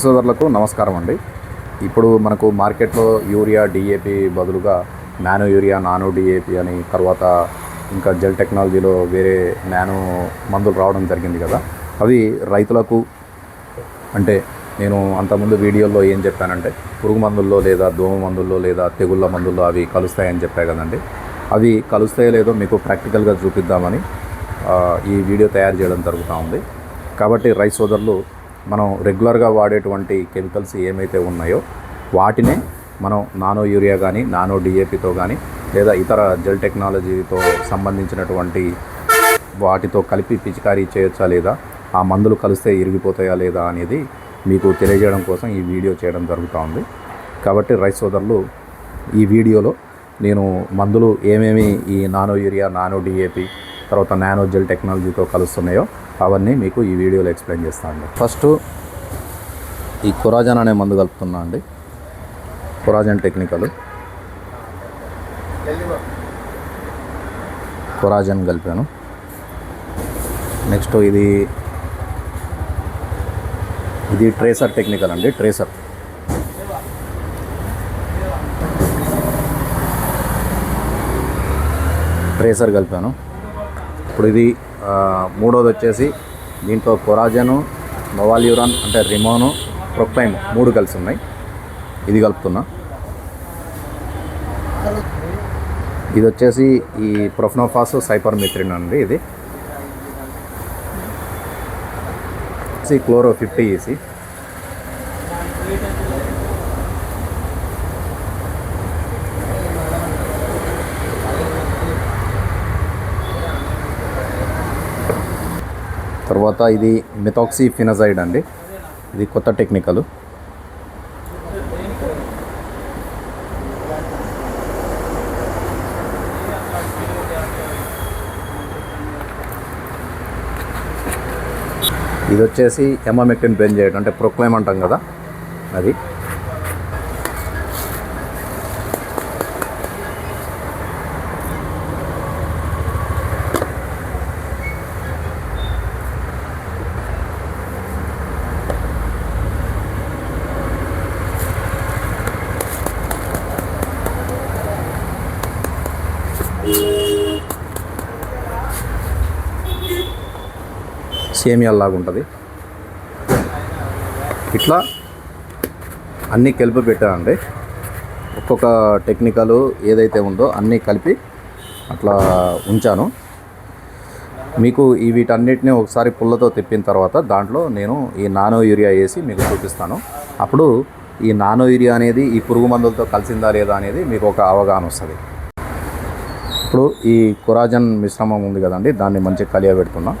సోదరులకు నమస్కారం అండి. ఇప్పుడు మనకు మార్కెట్లో యూరియా డిఏపి బదులుగా నానో యూరియా నానో డిఏపి అని తర్వాత ఇంకా జెల్ టెక్నాలజీలో వేరే నానో మందులు రావడం జరిగింది కదా. అవి రైతులకు అంటే నేను అంతకుముందు వీడియోలో ఏం చెప్పానంటే పురుగు మందుల్లో లేదా దోమ మందుల్లో లేదా తెగుళ్ళ మందుల్లో అవి కలుస్తాయని చెప్పా కదండి. అవి కలుస్తాయో లేదో మీకు ప్రాక్టికల్గా చూపిద్దామని ఈ వీడియో తయారు చేయడం జరుగుతూ ఉంది. కాబట్టి రైతు సోదరులు మనం రెగ్యులర్గా వాడేటువంటి కెమికల్స్ ఏమైతే ఉన్నాయో వాటినే మనం నానో యూరియా కానీ నానో డిఏపితో కానీ లేదా ఇతర జెల్ టెక్నాలజీతో సంబంధించినటువంటి వాటితో కలిపి పిచికారీ చేయొచ్చా లేదా ఆ మందులు కలిస్తే ఇరిగిపోతాయా లేదా అనేది మీకు తెలియజేయడం కోసం ఈ వీడియో చేయడం జరుగుతూ ఉంది. కాబట్టి రైస్ సోదరులు ఈ వీడియోలో నేను మందులు ఏమేమి ఈ నానో యూరియా నానో డిఏపి తర్వాత నానో జెల్ టెక్నాలజీతో కలుస్తున్నాయో అవన్నీ మీకు ఈ వీడియోలో ఎక్స్ప్లెయిన్ చేస్తాను ఫస్ట్ ఈ కొరాజన్ అనే మందు కలుపుతున్నా అండి. Coragen technical. కొరాజన్ కలిపాను. నెక్స్ట్ ఇది ఇది ట్రేసర్ టెక్నికల్ అండి ట్రేసర్. ట్రేసర్ కలిపాను. ఇప్పుడు ఇది మూడోది వచ్చేసి దీంట్లో కొరాజను నోవాల్యూరాన్ అంటే రిమోను ప్రొక్లైమ్ మూడు కలిసి ఉన్నాయి ఇది కలుపుతున్నా. ఇది వచ్చేసి ఈ ప్రొఫ్నోఫాస్ సైపర్మిత్రిన్ అండి ఇది. C chloro fifty EC. తర్వాత ఇది మిథాక్సీ ఫినజైడ్ అండి. ఇది కొత్త టెక్నికల్. ఇది వచ్చేసి ఎమామెక్టిన్ బెంజైడ్ అంటే ప్రొక్లైమ్ అంటాం కదా అది. సేమియాల్ లాగా ఉంటుంది ఇట్లా అన్నీ కలిపి పెట్టానండి. ఒక్కొక్క టెక్నికల్ ఏదైతే ఉందో అన్నీ కలిపి అట్లా ఉంచాను. మీకు ఈ వీటన్నిటిని ఒకసారి పుల్లతో తిప్పిన తర్వాత దాంట్లో నేను ఈ నానో యూరియా వేసి మీకు చూపిస్తాను. అప్పుడు ఈ నానో యూరియా అనేది ఈ పురుగు మందులతో కలిసిందా లేదా అనేది మీకు ఒక అవగాహన వస్తుంది. ఇప్పుడు ఈ కొరాజన్ మిశ్రమం ఉంది కదండి దాన్ని మంచిగా కలియబెడుతున్నాం.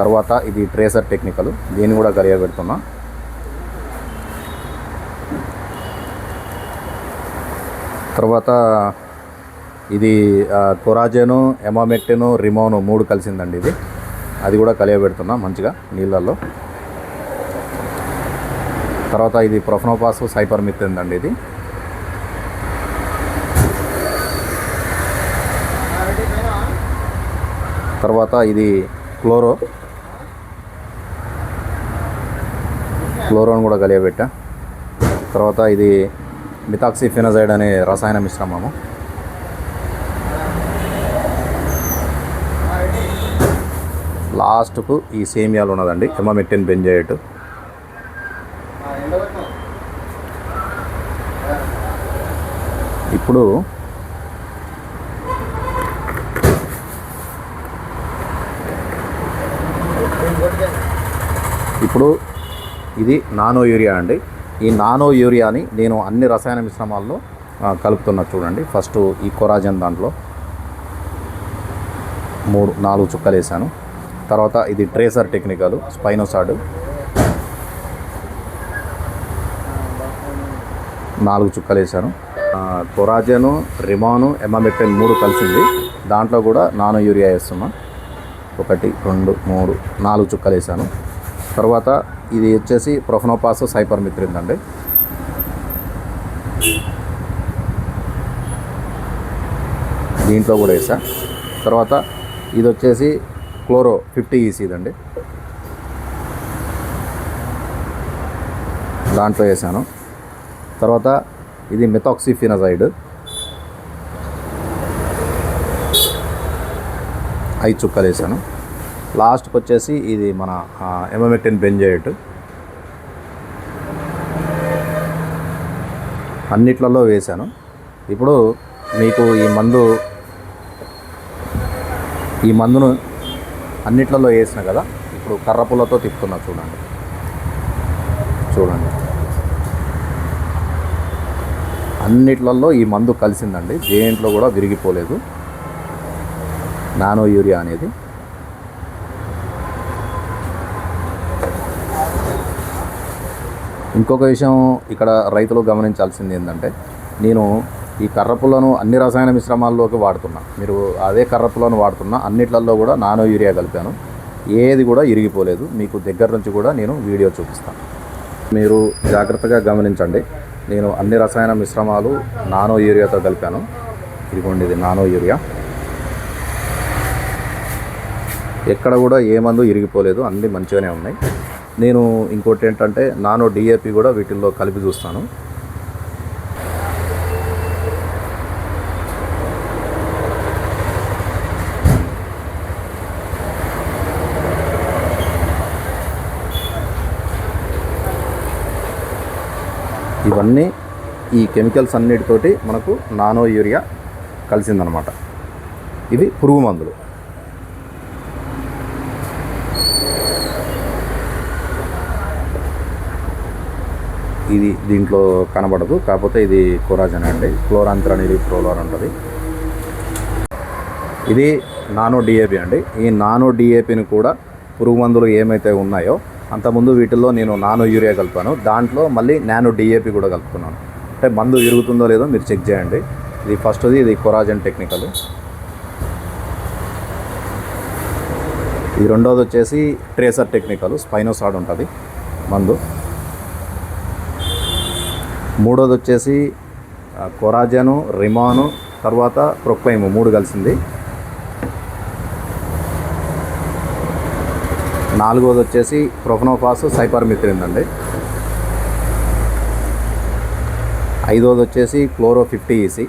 తర్వాత ఇది ట్రేసర్ టెక్నికల్ దీన్ని కూడా కలియబెడుతున్నా తర్వాత ఇది కొరాజెను ఎమామెక్టెను రిమోను మూడు కలిసిందండి ఇది. అది కూడా కలియబెడుతున్నా మంచిగా నీళ్ళల్లో. తర్వాత ఇది ప్రొఫనోపాస్ సైపర్మిత్ అండి ఇది. తర్వాత ఇది క్లోరో. క్లోరోన్ కూడా కలియబెట్టా. తర్వాత ఇది మిథాక్సిఫినజైడ్ అనే రసాయన మిశ్రమము. లాస్ట్కు ఈ సేమియాలు ఉన్నదండి. Emamectin benzoate. ఇప్పుడు ఇప్పుడు ఇది నానో యూరియా అండి. ఈ నానో యూరియాని నేను అన్ని రసాయన మిశ్రమాల్లో కలుపుతున్నా చూడండి. ఫస్ట్ ఈ కొరాజన్ దాంట్లో మూడు నాలుగు చుక్కలు వేసాను. తర్వాత ఇది ట్రేసర్ టెక్నికల్ స్పైనోసాడ్. నాలుగు చుక్కలు వేసాను. కొరాజను రిమాను ఎమామెక్టైన్ మూడు కలిసింది. దాంట్లో కూడా నానో యూరియా వేస్తున్నా. ఒకటి రెండు మూడు నాలుగు చుక్కలు వేసాను. తర్వాత ఇది వచ్చేసి ప్రొఫనోపాస్ సైపర్మిత్రిన్ అండి దీంట్లో కూడా వేసా. తర్వాత ఇది వచ్చేసి క్లోరో ఫిఫ్టీ ఈసీదండి దాంట్లో వేసాను. తర్వాత ఇది మెథాక్సిఫినజైడ్. ఐదు చుక్కలు వేసాను. లాస్ట్కి వచ్చేసి ఇది మన ఎమమెక్టిన్ బెంజైట్ అన్నిట్లలో వేశాను. ఇప్పుడు మీకు ఈ మందు ఈ మందును అన్నిట్లలో వేసిన కదా ఇప్పుడు కర్రపులతో తిప్పుతున్నా చూడండి. చూడండి. అన్నిట్లలో ఈ మందు కలిసిందండి. దేంట్లో కూడా విరిగిపోలేదు. నానో యూరియా అనేది. ఇంకొక విషయం ఇక్కడ రైతులు గమనించాల్సింది ఏంటంటే నేను ఈ కర్రపులను అన్ని రసాయన మిశ్రమాల్లోకి వాడుతున్నా. మీరు అదే కర్రపులను వాడుతున్నా అన్నిట్లలో కూడా నానో యూరియా కలిపాను. ఏది కూడా ఇరిగిపోలేదు. మీకు దగ్గర నుంచి కూడా నేను వీడియో చూపిస్తాను. మీరు జాగ్రత్తగా గమనించండి. నేను అన్ని రసాయన మిశ్రమాలు నానో యూరియాతో కలిపాను. ఇదిగోండి ఇది నానో యూరియా. ఎక్కడ కూడా ఏ మందు ఇరిగిపోలేదు. అన్నీ మంచిగానే ఉన్నాయి. నేను ఇంకోటి ఏంటంటే నానో డిఏపి కూడా వీటిల్లో కలిపి చూస్తాను. ఇవన్నీ ఈ కెమికల్స్ అన్నిటితోటి మనకు నానో యూరియా కలిసిందనమాట. ఇవి పురుగు మందులు. ఇది దీంట్లో కనబడదు. కాకపోతే ఇది కొరాజన్ అండి. క్లోరాంత్రన్ అనేది ప్రోలోర్ ఉంటుంది ఇది నానో డిఏపి అండి. ఈ నానో డిఏపిని కూడా పురుగు మందులు ఏమైతే ఉన్నాయో అంతకుముందు వీటిల్లో నేను నానో యూరియా కలిపాను. దాంట్లో మళ్ళీ నానో డిఏపి కూడా కలుపుకున్నాను. అంటే మందు విరుగుతుందో లేదో మీరు చెక్ చేయండి. ఇది ఫస్ట్ది ఇది కొరాజన్ టెక్నికల్. ఇది రెండోది వచ్చేసి ట్రేసర్ టెక్నికల్ స్పైనోసాడ్ ఉంటుంది మందు. మూడోది వచ్చేసి కొరాజను రిమాను తర్వాత ప్రొక్లైమ్ మూడు కలిసింది. నాలుగోది వచ్చేసి ప్రొఫనోఫాస్ సైపర్మిత్రిన్ అండి. ఐదోది వచ్చేసి క్లోరో ఫిఫ్టీ ఈసీ.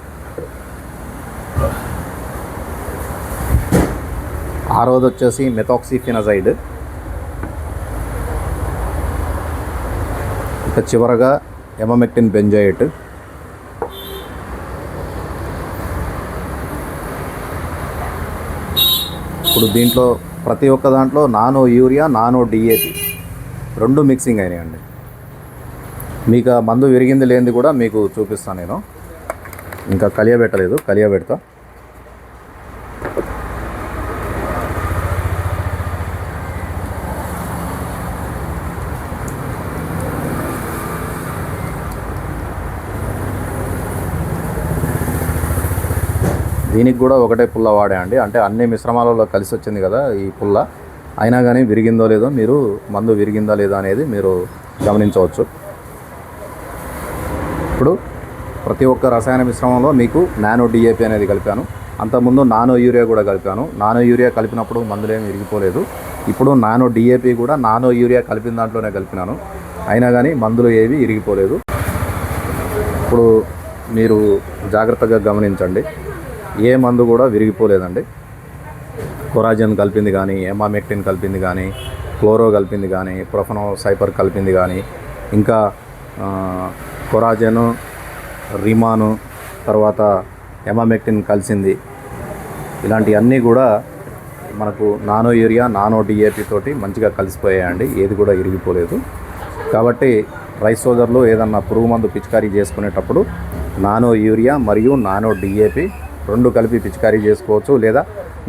ఆరోది వచ్చేసి మెథాక్సిఫినజైడ్. ఇక చివరగా ఎమమెక్టిన్ బెంజైట్ ఇప్పుడు దీంట్లో ప్రతి ఒక్క దాంట్లో నానో యూరియా నానో డిఏపి రెండు మిక్సింగ్ అయినాయండి. మీకు ఆ మందు విరిగింది లేనిది కూడా మీకు చూపిస్తాను నేను. ఇంకా కలియబెట్టలేదు కలియబెడతా. దీనికి కూడా ఒకటే పుల్ల వాడేయండి అండి. అంటే అన్ని మిశ్రమాలలో కలిసి వచ్చింది కదా ఈ పుల్ల. అయినా కానీ విరిగిందో లేదో మీరు మందు విరిగిందా లేదా అనేది మీరు గమనించవచ్చు. ఇప్పుడు ప్రతి ఒక్క రసాయన మిశ్రమంలో మీకు నానో డిఏపి అనేది కలిపాను. అంతకుముందు నానో యూరియా కూడా కలిపాను. నానో యూరియా కలిపినప్పుడు మందులేమి విరిగిపోలేదు. ఇప్పుడు నానో డిఏపి కూడా నానో యూరియా కలిపిన దాంట్లోనే కలిపినాను. అయినా కానీ మందులు ఏవి ఇరిగిపోలేదు ఇప్పుడు మీరు జాగ్రత్తగా గమనించండి. ఏ మందు కూడా విరిగిపోలేదండి. కొరాజన్ కలిపింది కానీ ఎమామెక్టిన్ కలిపింది కానీ క్లోరో కలిపింది కానీ ప్రొఫనో సైపర్ కలిపింది కానీ ఇంకా కొరాజను రిమాను తర్వాత ఎమామెక్టిన్ కలిసింది. ఇలాంటివన్నీ కూడా మనకు నానో యూరియా నానో డిఏపి తోటి మంచిగా కలిసిపోయాయండి. ఏది కూడా ఇరిగిపోలేదు కాబట్టి రైస్ సోదర్లు ఏదన్నా పురుగు మందు పిచికారీ చేసుకునేటప్పుడు నానో యూరియా మరియు నానో డిఏపి రెండు కలిపి పిచికారీ చేసుకోవచ్చు లేదా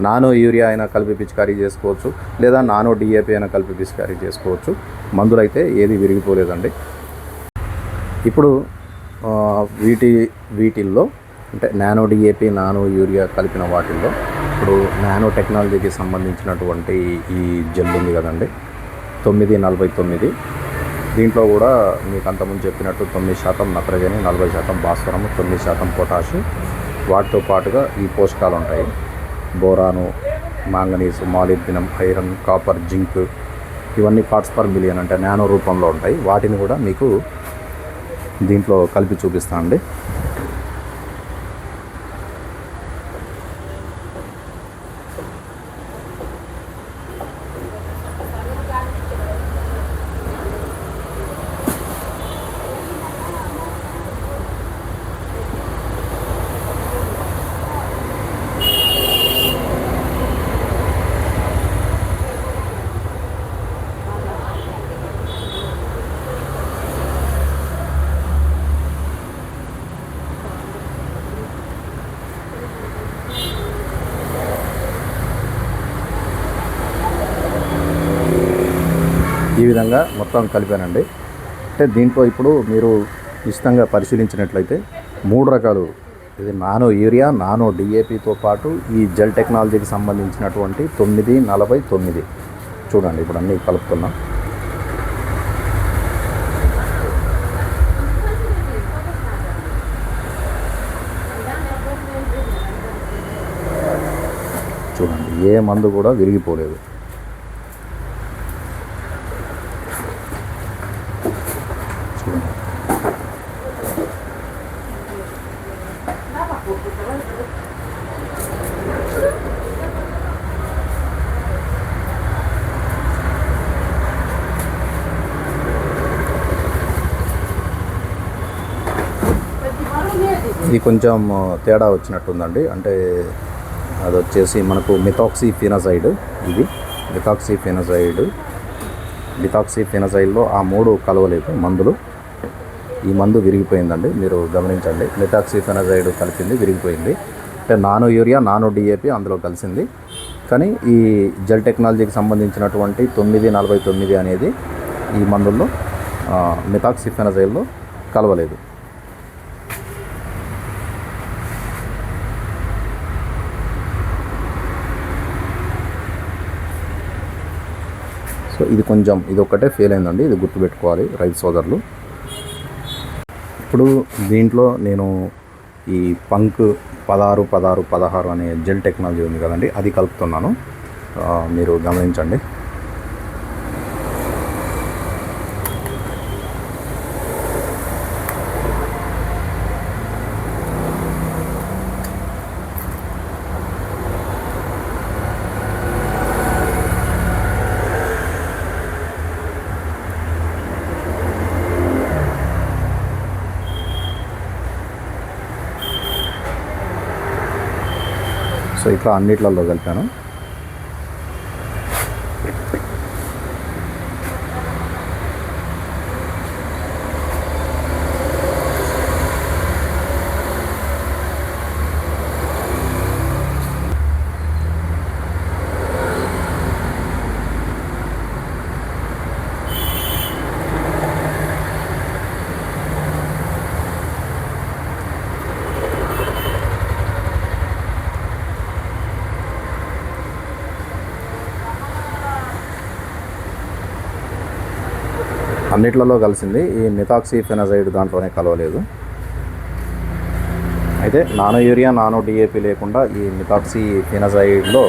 నానో యూరియా అయినా కలిపి పిచికారీ చేసుకోవచ్చు లేదా నానో డిఏపి అయినా కలిపి పిచికారీ చేసుకోవచ్చు. మందులైతే ఏది విరిగిపోలేదండి. ఇప్పుడు వీటి వీటిల్లో అంటే నానో డిఏపి నానో యూరియా కలిపిన వాటిల్లో ఇప్పుడు నానో టెక్నాలజీకి సంబంధించినటువంటి ఈ జెల్ ఉంది కదండి. తొమ్మిది నలభై తొమ్మిది. దీంట్లో కూడా మీకు అంతకుముందు చెప్పినట్టు తొమ్మిది శాతం నత్రజని నలభై శాతం భాస్వరము తొమ్మిది శాతం పొటాషు వాటితో పాటుగా ఈ పోషకాలు ఉంటాయి boron manganese molybdenum iron copper zinc ఇవన్నీ పార్ట్స్ పర్ మిలియన్ అంటే నానో రూపంలో ఉంటాయి. వాటిని కూడా మీకు దీంట్లో కలిపి చూపిస్తాను అండి ఈ విధంగా మొత్తం కలిపానండి. అంటే దీంట్లో ఇప్పుడు మీరు ఇష్టంగా పరిశీలించినట్లయితే మూడు రకాలు. ఇది నానో యూరియా నానో డిఏపితో పాటు ఈ జెల్ టెక్నాలజీకి సంబంధించినటువంటి తొమ్మిది నలభై తొమ్మిది. చూడండి ఇప్పుడు అన్నీ కలుపుతున్నాం చూడండి ఏ మందు కూడా విరిగిపోలేదు. ఇది కొంచెం తేడా వచ్చినట్టుందండి. అంటే అది వచ్చేసి మనకు మిథాక్సీ ఫినజైడ్ ఇది. మిథాక్సీ ఫినజైడ్ మిథాక్సీ ఫినజైడ్లో ఆ మూడు కలవలేదు మందులు. ఈ మందు విరిగిపోయిందండి. మీరు గమనించండి. మిథాక్సీ ఫినజైడ్ కలిపింది విరిగిపోయింది. అంటే నానో యూరియా నానో డిఏపి అందులో కలిసింది. కానీ ఈ జెల్ టెక్నాలజీకి సంబంధించినటువంటి తొమ్మిది నలభై తొమ్మిది అనేది ఈ మందుల్లో మిథాక్సిఫెనజైల్లో కలవలేదు. సో ఇది కొంచెం ఇది ఒక్కటే ఫెయిల్ అయిందండి. ఇది గుర్తుపెట్టుకోవాలి రైతు సోదరులు. ఇప్పుడు దీంట్లో నేను ఈ పంక్ పదహారు పదహారు పదహారు అనే జెల్ టెక్నాలజీ ఉంది కదండి. అది కలుపుతున్నాను. మీరు గమనించండి. ఇట్లా అన్నిట్లలో కలిపాను. అన్నిట్లలో కలిసింది. ఈ మిథాక్సీ ఫెనజైడ్ దాంట్లోనే కలవలేదు. అయితే నానో యూరియా నానో డిఏపి లేకుండా ఈ మిథాక్సీ ఫినజైడ్లో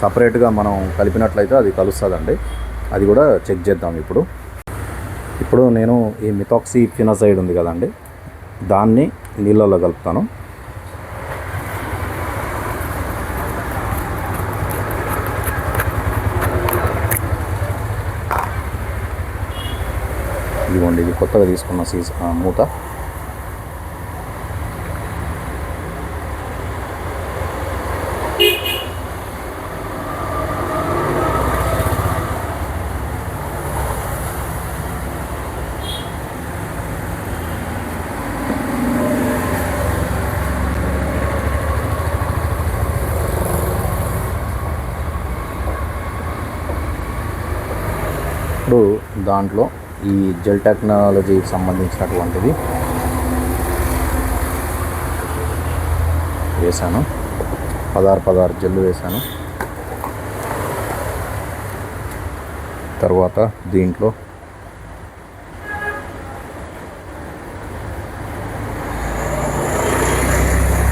సపరేట్గా మనం కలిపినట్లయితే అది కలుస్తుందండి. అది కూడా చెక్ చేద్దాం ఇప్పుడు. ఇప్పుడు నేను ఈ మిథాక్సీ ఫినజైడ్ ఉంది కదండి. దాన్ని నీళ్ళలో కలుపుతాను. ఇదిగోండి ఇది కొత్తగా తీసుకున్న సీజ్ మూత. ఇప్పుడు దాంట్లో ఈ జెల్ టెక్నాలజీకి సంబంధించినటువంటిది వేశాను. పదహారు పదహారు జెల్లు వేశాను. తర్వాత దీంట్లో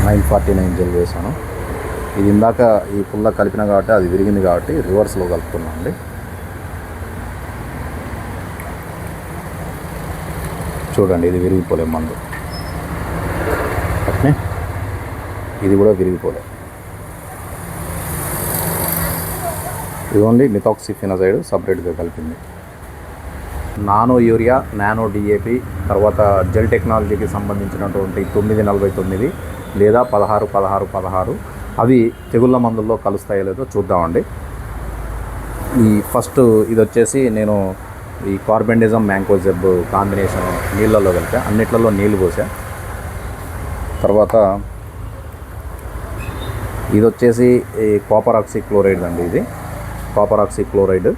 నైన్ ఫార్టీ నైన్ జెల్ వేశాను. ఇది ఇందాక ఈ పుల్ల కలిపిన కాబట్టి అది విరిగింది కాబట్టి రివర్స్లో కలుపుతున్నాం అండి చూడండి ఇది విరిగిపోలే మందు. అట్నే? ఇది కూడా విరిగిపోలే. ఇది ఓన్లీ మిథాక్సిఫినజైడ్ సపరేట్గా కలిపింది. నానో యూరియా నానో డిఏపి తర్వాత జెల్ టెక్నాలజీకి సంబంధించినటువంటి తొమ్మిది నలభై తొమ్మిది లేదా పదహారు పదహారు పదహారు. అవి తెగుళ్ళ మందుల్లో కలుస్తాయో లేదో చూద్దామండి. ఈ ఫస్ట్ ఇది వచ్చేసి నేను ఈ కార్బెండిజం మ్యాంగో జెబ్ కాంబినేషన్ నీళ్ళల్లో కలిపా. అన్నిట్లలో నీళ్ళు పోసా. తర్వాత ఇది వచ్చేసి ఈ కాపర్ ఆక్సీ క్లోరైడ్ అండి ఇది. కాపర్ ఆక్సీ క్లోరైడ్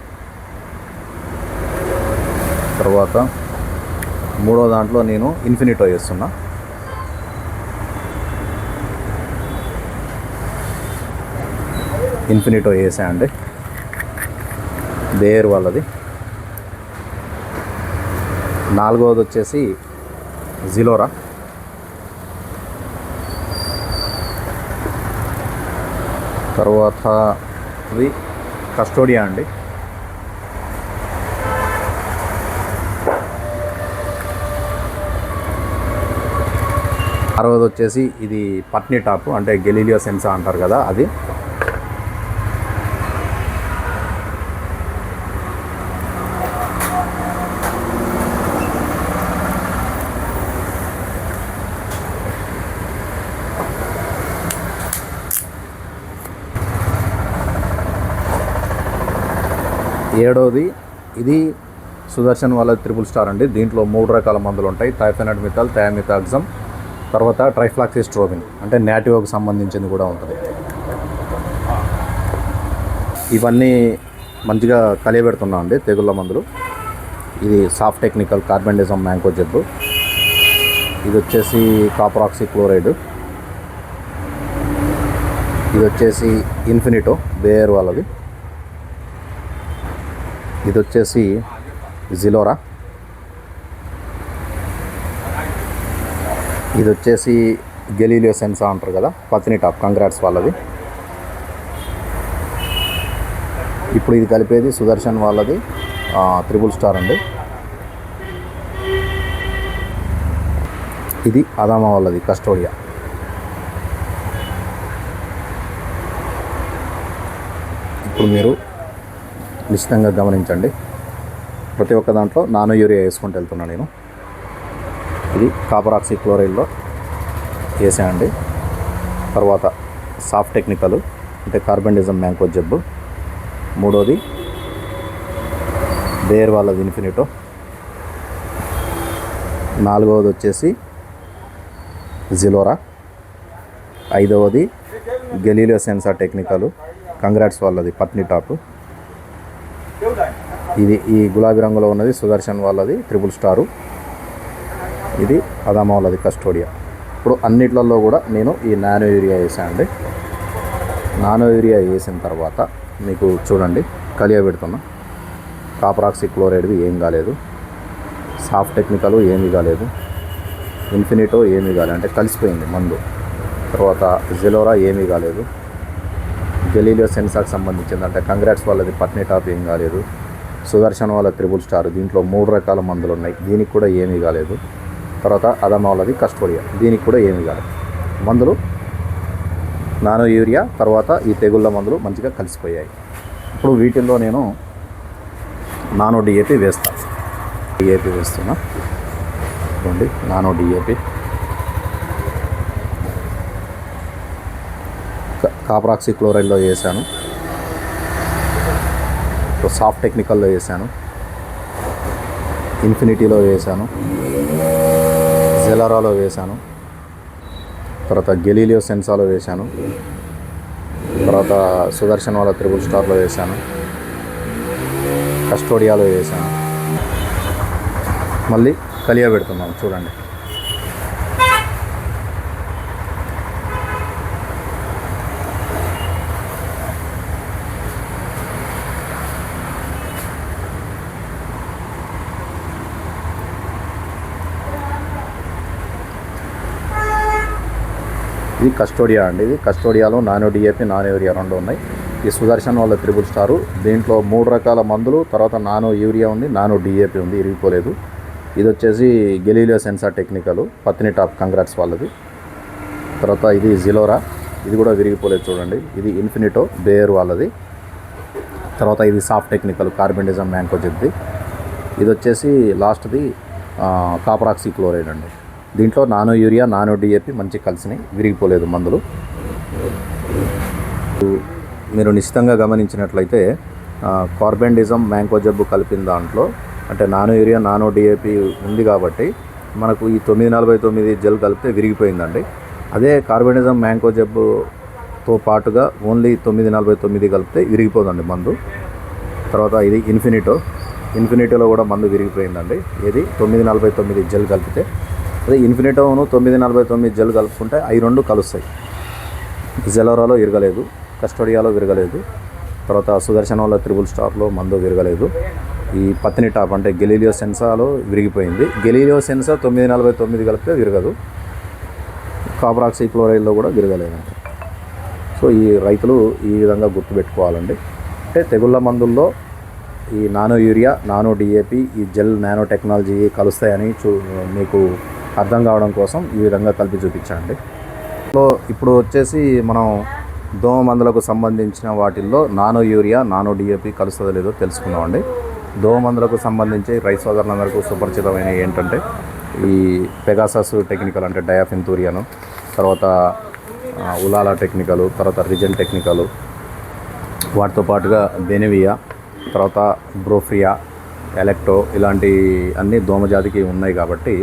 తర్వాత మూడో దాంట్లో నేను ఇన్ఫినిటో వేస్తున్నా. ఇన్ఫినిటో వేసా అండి. బేర్ వాళ్ళది. నాలుగవది వచ్చేసి జిలోరా. తర్వాత ఇది కస్టోడియా అండి. ఆరవది వచ్చేసి ఇది పట్నీ టాప్ అంటే గెలీలియో సెన్సా అంటారు కదా అది. ఏడవది. ఇది సుదర్శన్ వాళ్ళ త్రిపుల్ స్టార్ అండి. దీంట్లో మూడు రకాల మందులు ఉంటాయి. థైఫెనడ్ మిథాల్ థయామిథాక్సమ్ తర్వాత ట్రైఫ్లాక్సిస్ట్రోబిన్ అంటే నాటివోకి సంబంధించింది కూడా ఉంటుంది. ఇవన్నీ మంచిగా కలియబెడుతున్నాం అండి తెగుళ్ళ మందులు. ఇది సాఫ్ట్ టెక్నికల్ కార్బెండిజం మ్యాంకో జబ్బు. ఇది వచ్చేసి కాపరాక్సీ క్లోరైడ్ ఇది వచ్చేసి ఇన్ఫినిటో బేయర్ వాళ్ళది. ఇది వచ్చేసి జిలోరా. ఇది వచ్చేసి గెలీలియో సెన్సా అంటారు కదా పత్ని టాప్. కంగ్రాట్స్ వాళ్ళది. ఇప్పుడు ఇది కలిపేది సుదర్శన్ వాళ్ళది త్రిబుల్ స్టార్ అండి. ఇది అదామా వాళ్ళది కస్టోడియా. ఇప్పుడు మీరు నిశ్చితంగా గమనించండి. ప్రతి ఒక్క దాంట్లో నానో యూరియా వేసుకుంటూ వెళ్తున్నా నేను. ఇది కాపర్ ఆక్సీ క్లోరైడ్లో వేసానండి తర్వాత సాఫ్ట్ టెక్నికలు అంటే కార్బన్డిజం మ్యాంకో జబ్బు. మూడోది బేర్ వాళ్ళది ఇన్ఫినిటో. నాలుగవది వచ్చేసి జిలోరా. ఐదవది గెలీలియో సెన్సార్ టెక్నికలు. కంగ్రాట్స్ వాళ్ళది పట్ని టాప్. ఇది ఈ గులాబీ రంగులో ఉన్నది సుదర్శన్ వాళ్ళది ట్రిపుల్ స్టారు ఇది అదామ వాళ్ళది కస్టోడియా ఇప్పుడు అన్నిట్లలో కూడా నేను ఈ నానో యూరియా వేసాను అండి నానో యూరియా వేసిన తర్వాత మీకు చూడండి కలియ పెడుతున్నా. కాపరాక్సి క్లోరైడ్వి ఏం కాలేదు. సాఫ్ట్ టెక్నికల్ ఏమీ కాలేదు. ఇన్ఫినిటో ఏమీ కాలేదు. అంటే కలిసిపోయింది మందు. తర్వాత జిలోరా ఏమీ కాలేదు. గెలీలియో సెన్సార్కి సంబంధించింది. అంటే కంగ్రాట్స్ వాళ్ళది పట్నీ టాప్ ఏం కాలేదు. సుదర్శన్ వాళ్ళ త్రిబుల్ స్టార్. దీంట్లో మూడు రకాల మందులు ఉన్నాయి. దీనికి కూడా ఏమీ కాలేదు. తర్వాత అదమా వాళ్ళది కస్టోడియా దీనికి కూడా ఏమీ కాలేదు. మందులు నానో యూరియా తర్వాత ఈ తెగుళ్ళ మందులు మంచిగా కలిసిపోయాయి. ఇప్పుడు వీటిల్లో నేను నానో డిఏపి వేస్తాను డిఏపి వేస్తున్నా. చూడండి నానో డిఏపి. కాపరాక్సీ క్లోరైడ్లో వేసాను సాఫ్ట్ టెక్నికల్లో చేశాను ఇన్ఫినిటీలో వేశాను. జెలరాలో వేసాను తర్వాత గెలీలియో సెన్సాలో వేశాను. తర్వాత సుదర్శన్ వాళ్ళ త్రిబుల్ స్టార్లో వేశాను. కస్టోడియాలో వేసాను మళ్ళీ కలియా పెడుతున్నాం. చూడండి. ఇది కస్టోడియా అండి. ఇది కస్టోడియాలో నానో డిఏపి నానో యూరియా రెండు ఉన్నాయి. ఈ సుదర్శన్ వాళ్ళ త్రిబుల్ స్టారు. దీంట్లో మూడు రకాల మందులు తర్వాత నానో యూరియా ఉంది నానో డిఏపి ఉంది ఇరిగిపోలేదు. ఇది వచ్చేసి గెలీలియో సెన్సార్ టెక్నికల్ పత్ని టాప్ కంగ్రాట్స్ వాళ్ళది. తర్వాత ఇది జిలోరా. ఇది కూడా విరిగిపోలేదు చూడండి. ఇది ఇన్ఫినిటో బేయర్ వాళ్ళది. తర్వాత ఇది సాఫ్ట్ టెక్నికల్ కార్బెండిజం మ్యాంకో ఇది వచ్చేసి లాస్ట్ది కాపరాక్సీ క్లోరైడ్ అండి. దీంట్లో నానో యూరియా నానో డిఏపి మంచి కలిసినాయి విరిగిపోలేదు మందులు. మీరు నిశ్చితంగా గమనించినట్లయితే కార్బెండిజం మ్యాంకో జబ్బు కలిపిన దాంట్లో అంటే నానో యూరియా నానో డిఏపి ఉంది కాబట్టి మనకు ఈ తొమ్మిది నలభై తొమ్మిది జెల్ కలిపితే విరిగిపోయిందండి. అదే కార్బెండిజం మ్యాంకో జబ్బుతో పాటుగా ఓన్లీ తొమ్మిది నలభై తొమ్మిది కలిపితే విరిగిపోదండి మందు. తర్వాత ఇది ఇన్ఫినిటో. ఇన్ఫినిటోలో కూడా మందు విరిగిపోయిందండి. ఇది తొమ్మిది నలభై తొమ్మిది జెల్ కలిపితే అదే ఇన్ఫినిటోను తొమ్మిది నలభై తొమ్మిది జెల్ కలుపుకుంటే అవి రెండు కలుస్తాయి. జెలోరాలో విరగలేదు కస్టోడియాలో విరగలేదు తర్వాత సుదర్శనంలో త్రిబుల్ స్టార్లో మందు విరగలేదు. ఈ పత్తిని టాప్ అంటే గెలీలియో సెన్సాలో విరిగిపోయింది. గెలీలియో సెన్సా తొమ్మిది నలభై తొమ్మిది కలిపితే విరగదు. కాపరాక్సీ క్లోరైడ్లో కూడా విరగలేదండి సో ఈ రైతులు ఈ విధంగా గుర్తుపెట్టుకోవాలండి. అంటే తెగుళ్ళ మందుల్లో ఈ నానో యూరియా నానో డిఏపి ఈ జెల్ నానో టెక్నాలజీ కలుస్తాయని చూ మీకు అర్థం కావడం కోసం ఈ విధంగా కలిపి చూపించండి. సో ఇప్పుడు వచ్చేసి మనం దోమ మందులకు సంబంధించిన వాటిల్లో నానో యూరియా నానో డిఏపి కలుస్తుందో లేదో తెలుసుకుందామండి. దోమ మందులకు సంబంధించి రైతు సోదరులందరికీ సుపరిచితమైన ఏంటంటే ఈ పెగాసస్ టెక్నికల్ అంటే డయాఫిన్తూరియాను తర్వాత ఉలాలా టెక్నికల్ తర్వాత రిజన్ టెక్నికల్ వాటితో పాటుగా బెనివియా తర్వాత బ్రోఫ్రియా ఎలెక్టో ఇలాంటి అన్ని దోమజాతికి ఉన్నాయి కాబట్టి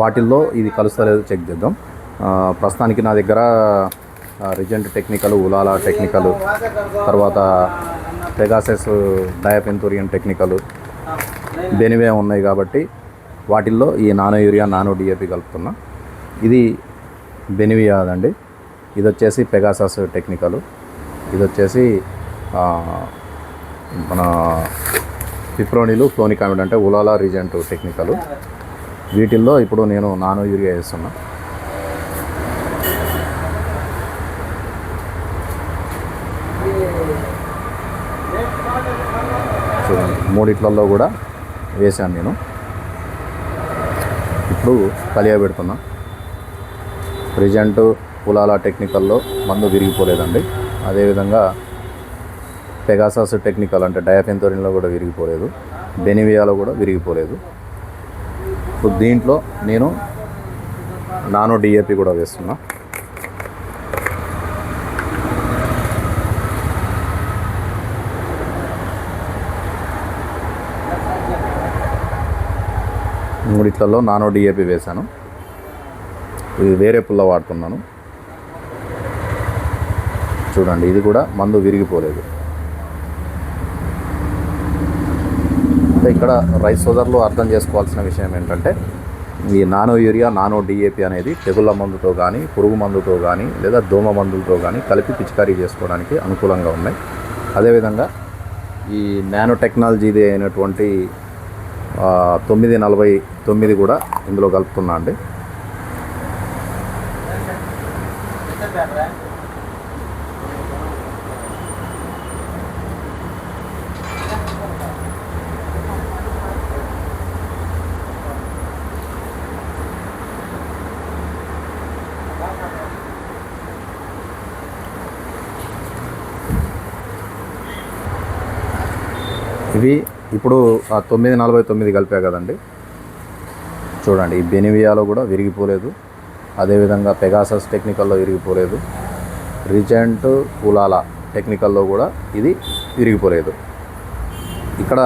వాటిల్లో ఇది కలుస్తలేదు చెక్ చేద్దాం. ప్రస్తుతానికి నా దగ్గర రిజెంట్ టెక్నికల్ ఉలాలా టెక్నికల్ తర్వాత పెగాసెస్ డయాపెంతూరియన్ టెక్నికల్ బెనివే ఉన్నాయి కాబట్టి వాటిల్లో ఈ నానో యూరియా నానో డిఏపి కలుపుతున్నా. ఇది బెనివియా అదండి ఇది వచ్చేసి పెగాసస్ టెక్నికల్ ఇది వచ్చేసి మన పిప్రోనిలు ఫ్లోనికామిడ్ అంటే ఉలాలా రీజెంట్ టెక్నికల్ వీటిల్లో ఇప్పుడు నేను నానో యూరియా వేస్తున్నా. చూడండి మూడిట్లలో కూడా వేశాను నేను. ఇప్పుడు కలియా పెడుతున్నా. ప్రజెంట్ పులాల టెక్నికల్లో మందు విరిగిపోలేదండి. అదేవిధంగా పెగాసాస్ టెక్నికల్ అంటే డయాఫెన్తోరిన్లో కూడా విరిగిపోలేదు. బెనివియాలో కూడా విరిగిపోలేదు. ఇప్పుడు దీంట్లో నేను నానో డిఏపి కూడా వేస్తున్నా. మూడిట్లలో నానో డిఏపి వేశాను. ఇది వేరే పుల్ల వాడుతున్నాను. చూడండి ఇది కూడా మందు విరిగిపోలేదు. అంటే ఇక్కడ రైస్ సోదరులు అర్థం చేసుకోవాల్సిన విషయం ఏంటంటే ఈ నానో యూరియా నానో డిఏపి అనేది తెగుళ్ళ మందుతో కానీ పురుగు మందుతో కానీ లేదా దోమ మందులతో కానీ కలిపి పిచికారీ చేసుకోవడానికి అనుకూలంగా ఉన్నాయి. అదేవిధంగా ఈ నానో టెక్నాలజీది అయినటువంటి తొమ్మిది నలభై తొమ్మిది కూడా ఇందులో కలుపుతున్నా అండి ఇవి ఇప్పుడు ఆ తొమ్మిది నలభై తొమ్మిది కలిపా కదండి. చూడండి ఈ బెనివియాలో కూడా విరిగిపోలేదు. అదేవిధంగా పెగాసస్ టెక్నికల్లో విరిగిపోలేదు. రిజెంట్ ఉలాలా టెక్నికల్లో కూడా ఇది విరిగిపోలేదు. ఇక్కడ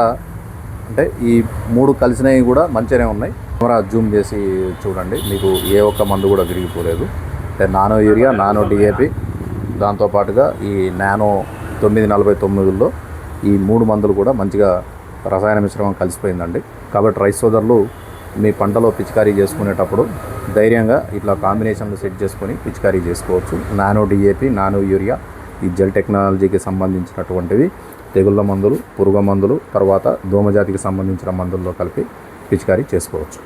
అంటే ఈ మూడు కలిసినవి కూడా మంచిగానే ఉన్నాయి. కెమెరా జూమ్ చేసి చూడండి మీకు ఏ ఒక్క మందు కూడా విరిగిపోలేదు. అంటే నానో యూరియా నానో డిఏపి దాంతోపాటుగా ఈ నానో తొమ్మిది నలభై తొమ్మిదిలో ఈ మూడు మందులు కూడా మంచిగా రసాయన మిశ్రమం కలిసిపోయిందండి. కాబట్టి రైస్ సోదరులు మీ పంటలో పిచికారీ చేసుకునేటప్పుడు ధైర్యంగా ఇట్లా కాంబినేషన్లు సెట్ చేసుకొని పిచికారీ చేసుకోవచ్చు. నానో డిఏపి నానో యూరియా ఈ జెల్ టెక్నాలజీకి సంబంధించినటువంటివి తెగుళ్ళ మందులు పురుగు మందులు తర్వాత దోమజాతికి సంబంధించిన మందుల్లో కలిపి పిచికారీ చేసుకోవచ్చు.